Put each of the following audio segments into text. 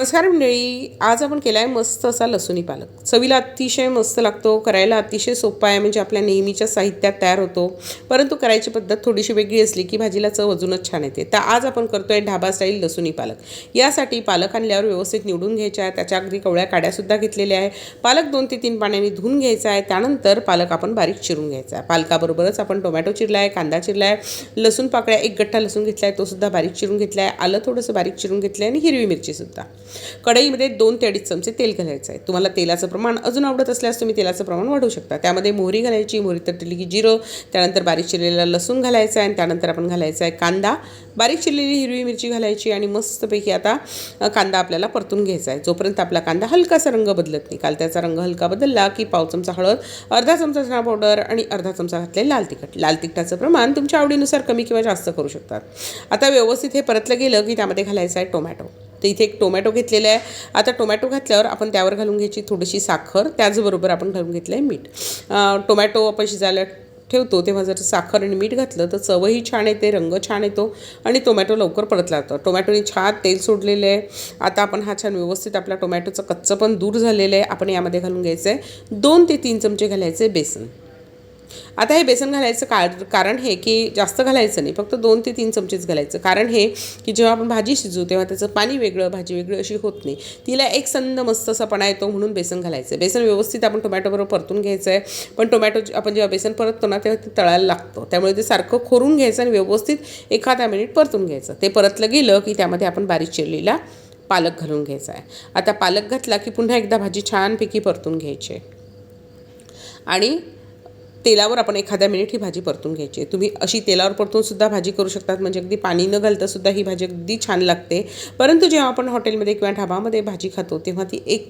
नमस्कार मंडळी आज आपण केला आहे मस्त असा लसूणी पालक. चवीला अतिशय मस्त लागतो करायला अतिशय सोपा आहे म्हणजे आपल्या नेहमीच्या साहित्यात तयार होतो. परंतु करायची पद्धत थोडीशी वेगळी असली की भाजीला चव अजूनच छान येते. तर आज आपण करतो आहे ढाबा स्टाईल लसूणी पालक. यासाठी पालक आणल्यावर व्यवस्थित निवडून घ्यायच्या आहे त्याच्या अगदी कवळ्या काड्यासुद्धा घेतलेल्या आहे पालक दोन ते तीन पाण्याने धुवून घ्यायचा आहे. त्यानंतर पालक आपण बारीक चिरून घ्यायचा आहे. पालकाबरोबरच आपण टोमॅटो चिरला आहे कांदा चिरला आहे लसूण पाकळ्या एक गठ्ठा लसूण घेतला आहे तो सुद्धा बारीक चिरून घेतला आहे आलं थोडंसं बारीक चिरून घेतलं आहे आणि हिरवी मिरचीसुद्धा कढईमध्ये दोन ते अडीच चमचे तेल घालायचं आहे. तुम्हाला तेलाचं प्रमाण अजून आवडत असल्यास तुम्ही तेलाचं प्रमाण वाढवू शकता. त्यामध्ये मोहरी घालायची मोहरी तटली की जिरं त्यानंतर बारीक चिरलेला लसूण घालायचा आहे आणि त्यानंतर आपण घालायचा आहे कांदा. बारीक चिरलेली हिरवी मिरची घालायची आणि मस्तपैकी आता कांदा आपल्याला परतून घ्यायचा आहे. जोपर्यंत आपला कांदा हलकासा रंग बदलत नाही काल त्याचा रंग हलका बदलला की पाव चमचा हळद अर्धा चमचा चणा पावडर आणि अर्धा चमचा घातले लाल तिखट. लाल तिखटाचं प्रमाण तुमच्या आवडीनुसार कमी किंवा जास्त करू शकतात. आता व्यवस्थित हे परतलं गेलं की त्यामध्ये घालायचं आहे टोमॅटो. तर इथे एक टोमॅटो घेतलेला आहे. आता टोमॅटो घातल्यावर आपण त्यावर घालून घ्यायची थोडीशी साखर त्याचबरोबर आपण घालून घेतलं आहे मीठ टोमॅटो आपण शिजायला ठेवतो तेव्हा जर साखर आणि मीठ घातलं तर चवही छान येते रंग छान येतो आणि टोमॅटो लवकर परतला जातो. टोमॅटोने छान तेल सोडलेलं आहे. आता आपण हा छान व्यवस्थित आपला टोमॅटोचं कच्चं पण दूर झालेलं आहे. आपण यामध्ये घालून घ्यायचं आहे दोन ते तीन चमचे घालायचे बेसन. आता हे बेसन घालायचं का कारण हे की जास्त घालायचं नाही फक्त दोन ते तीन चमचेच घालायचं. कारण हे की जेव्हा आपण भाजी शिजू तेव्हा त्याचं पाणी वेगळं भाजी वेगळी अशी होत नाही. तिला एक संद मस्त असा पणा येतो म्हणून बेसन घालायचं. बेसन व्यवस्थित आपण टोमॅटोबरोबर परतून घ्यायचं आहे पण टोमॅटो आपण जेव्हा बेसन परततो ना तेव्हा ते तळायला लागतं. त्यामुळे ते सारखं खोरून घ्यायचं आणि व्यवस्थित एखादा मिनिट परतून घ्यायचं. ते परतलं गेलं की त्यामध्ये आपण बारीक चिरलेला पालक घालून घ्यायचा आहे. आता पालक घातला की पुन्हा एकदा भाजी छानपैकी परतून घ्यायची आहे. आणि तेलावर आपण एखाद्या मिनिट ही भाजी परतून घ्यायची आहे. तुम्ही अशी तेलावर परतून सुद्धा भाजी करू शकतात. म्हणजे अगदी पाणी न घालता सुद्धा ही भाजी अगदी छान लागते. परंतु जेव्हा आपण हॉटेलमध्ये किंवा ढाबामध्ये भाजी खातो तेव्हा ती एक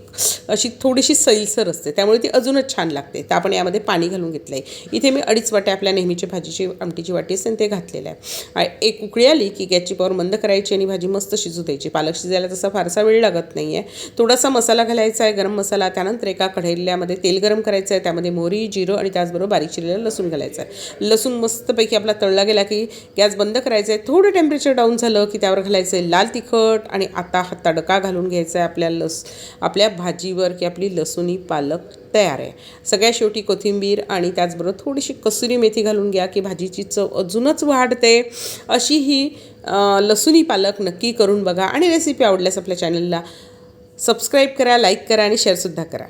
अशी थोडीशी सैलसर असते. त्यामुळे ती अजूनच छान लागते. तर आपण यामध्ये पाणी घालून घेतलं आहे इथे मी अडीच वाटे आपल्या नेहमीची भाजीची आमटीची वाटी असते ते घातलेलं आहे एक उकळी आली की गॅसची पॉवर बंद करायची आणि भाजी मस्त शिजू द्यायची. पालक शिजायला तसा फारसा वेळ लागत नाही आहे थोडासा मसाला घालायचा आहे गरम मसाला त्यानंतर एका कढईल्यामध्ये तेल गरम करायचं आहे. त्यामध्ये मोहरी जिरं आणि त्याचबरोबर बारीक चिरलेलं लसूण घालायचं आहे लसूण मस्तपैकी आपला तळला गेला की गॅस बंद करायचं आहे थोडं टेम्परेचर डाऊन झालं की त्यावर घालायचं आहे लाल तिखट आणि आता हा तडका घालून घ्यायचा आहे आपल्या लस आपल्या भाजीवर की आपली लसूणी पालक तयार आहे. सगळ्या शेवटी कोथिंबीर आणि त्याचबरोबर थोडीशी कसुरी मेथी घालून घ्या की भाजीची चव अजूनच वाढते. अशी ही अं, लसूणी पालक नक्की करून बघा आणि रेसिपी आवडल्यास आपल्या चॅनलला सबस्क्राईब करा लाईक करा आणि शेअरसुद्धा करा.